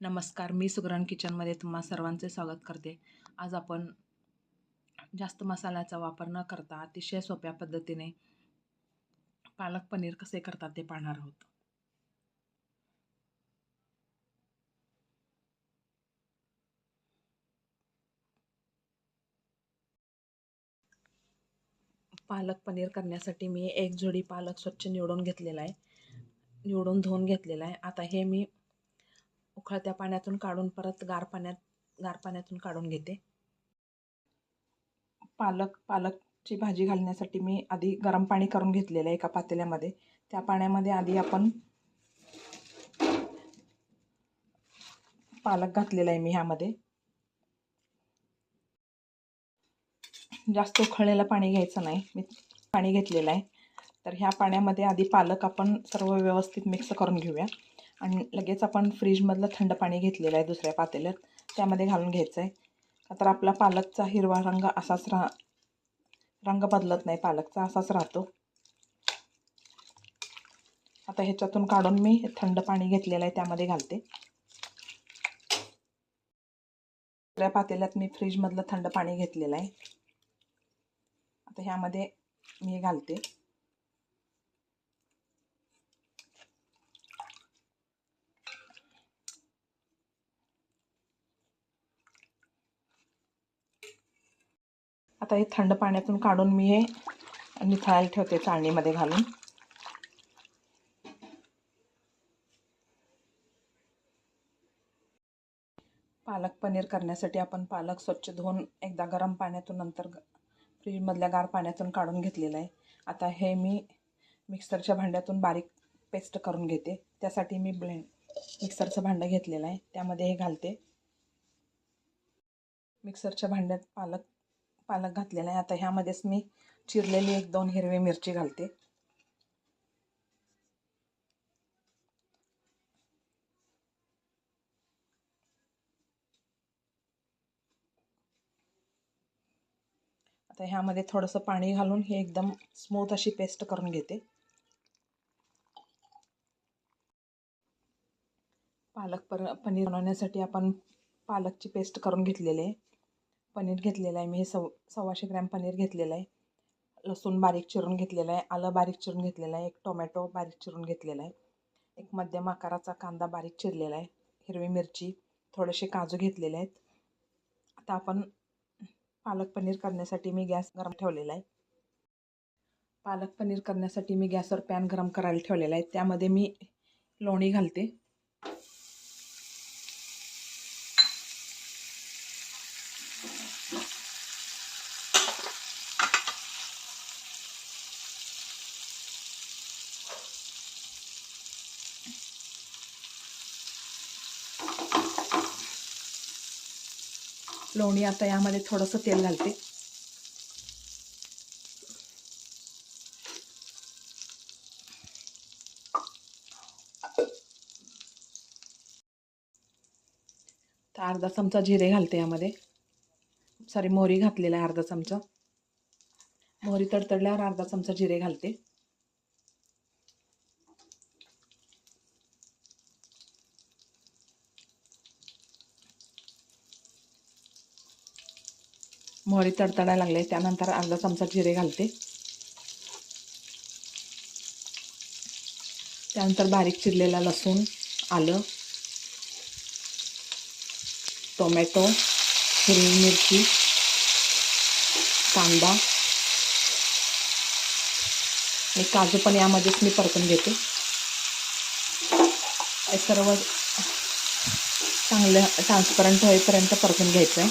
नमस्कार मी सुगरण किचनमध्ये तुम्हा सर्वांचे स्वागत करते. आज आपण जास्त मसाल्याचा वापर न करता अतिशय सोप्या पद्धतीने पालक पनीर कसे करतात ते पाहणार आहोत. पालक पनीर करण्यासाठी मी एक जोडी पालक स्वच्छ निवडून घेतलेला आहे. निवडून धुवून घेतलेला आहे. आता हे मी उकळत्या पाण्यातून काढून परत गार पाण्यात गार पाण्यातून काढून घेते. पालक पालकची भाजी घालण्यासाठी मी आधी गरम पाणी करून घेतलेलं आहे एका पातेल्यामध्ये. त्या पाण्यामध्ये आधी आपण पालक घातलेला आहे मी ह्यामध्ये. जास्त उखळलेलं पाणी घ्यायचं नाही. मी पाणी घेतलेलं आहे. तर ह्या पाण्यामध्ये आधी पालक आपण सर्व व्यवस्थित मिक्स करून घेऊया. आणि लगेच आपण फ्रीजमधलं थंड पाणी घेतलेलं आहे दुसऱ्या पातेल्यात. त्यामध्ये घालून घ्यायचं आहे तर आपला पालकचा हिरवा रंग असाच राहा रंग बदलत नाही. पालकचा असाच राहतो. आता ह्याच्यातून काढून मी थंड पाणी घेतलेलं आहे त्यामध्ये घालते. दुसऱ्या पातेल्यात मी फ्रीजमधलं थंड पाणी घेतलेलं आहे. आता ह्यामध्ये मी घालते. आता हे थंड पाण्यातून काढून मी हे निथळायला ठेवते चाळणीमध्ये घालून. पालक पनीर करण्यासाठी आपण पालक स्वच्छ धुवून एकदा गरम पाण्यातून नंतर फ्रीजमधल्या गार पाण्यातून काढून घेतलेलं आहे. आता हे मी मिक्सरच्या भांड्यातून बारीक पेस्ट करून घेते. त्यासाठी मी ब्लेंड मिक्सरचं भांडं घेतलेलं आहे. त्यामध्ये हे घालते. मिक्सरच्या भांड्यात पालक पालक घातलेला आहे. आता ह्यामध्येच मी चिरलेली एक दोन हिरवी मिरची घालते. आता ह्यामध्ये थोडंसं पाणी घालून हे एकदम स्मूथ अशी पेस्ट करून घेते. पालक पर पनीर बनवण्यासाठी आपण पालकची पेस्ट करून घेतलेली आहे. पनीर घेतलेलं आहे. मी हे सव सव्वाशे ग्रॅम पनीर घेतलेलं आहे. लसूण बारीक चिरून घेतलेलं आहे. आलं बारीक चिरून घेतलेलं आहे. एक टोमॅटो बारीक चिरून घेतलेला आहे. एक मध्यम आकाराचा कांदा बारीक चिरलेला आहे. हिरवी मिरची थोडेसे काजू घेतलेले आहेत. आता आपण पालक पनीर करण्यासाठी मी गॅस गरम ठेवलेला आहे. पालक पनीर करण्यासाठी मी गॅसवर पॅन गरम करायला ठेवलेला आहे. त्यामध्ये मी लोणी घालते. लोणी आता यामध्ये थोडंसं तेल घालते. तर अर्धा चमचा जिरे घालते यामध्ये. सॉरी मोहरी घातलेला आहे अर्धा चमचा. मोहरी तडतडल्यावर अर्धा चमचा जिरे घालते. मोहरी तडतडायला लागले. त्यानंतर अर्धा चमचा जिरे घालते. त्यानंतर बारीक चिरलेला लसूण आलं टोमॅटो हिरवी मिरची कांदा. आणि काजू पण यामध्येच मी परतून घेते. हे सर्व चांगलं ट्रान्सपरंट होईपर्यंत परतून घ्यायचं आहे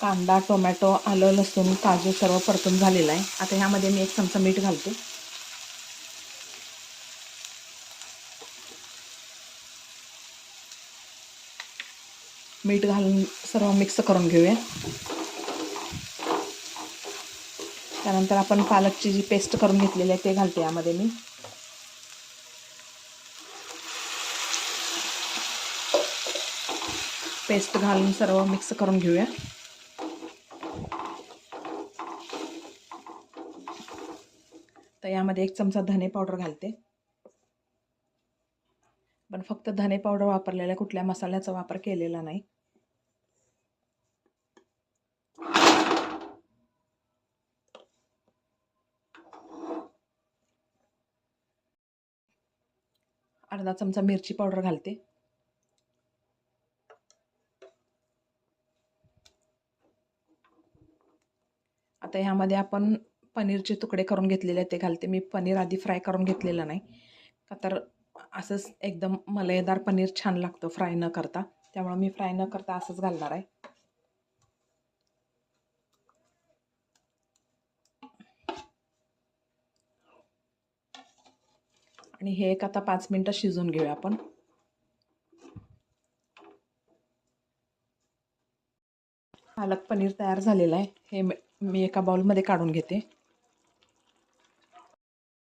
कांदा टोमॅटो आलं लसूण काजू सर्व परतून झालेलं आहे. आता ह्यामध्ये मी एक चमचा मीठ घालते. मीठ घालून सर्व मिक्स करून घेऊया. त्यानंतर आपण पालकची जी पेस्ट करून घेतलेली आहे ते घालते यामध्ये मी. पेस्ट घालून सर्व मिक्स करून घेऊया तर यामध्ये एक चमचा धने पावडर घालते. पण फक्त धने पावडर वापरलेला कुठल्या मसाल्याचा वापर केलेला नाही. अर्धा चमचा मिरची पावडर घालते. आता ह्यामध्ये आपण पनीरचे तुकडे करून घेतलेले आहेत ते घालते. मी पनीर आधी फ्राय करून घेतलेलं नाही. का तर असंच एकदम मलईदार पनीर छान लागतं फ्राय न करता. त्यामुळं मी फ्राय न करता असंच घालणार आहे. आणि हे एक आता पाच मिनटं शिजवून घेऊया आपण. पालक पनीर तयार झालेलं आहे. हे मी- मी एका बाउलमध्ये काढून घेते.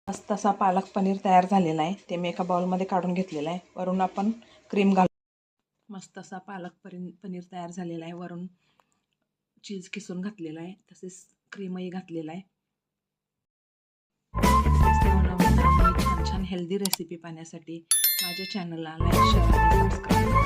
मस्त असा पालक पनीर तयार झालेला आहे ते मी एका बाउलमध्ये काढून घेतलेलं आहे. वरून आपण क्रीम घाल. मस्त असा पालक पनीर पनीर तयार झालेला आहे. वरून चीज किसून घातलेला आहे. तसेच क्रीमही घातलेला आहे. छान छान हेल्दी रेसिपी पाहण्यासाठी माझ्या चॅनलला लाईक शेअर आणि सबस्क्राईब करा.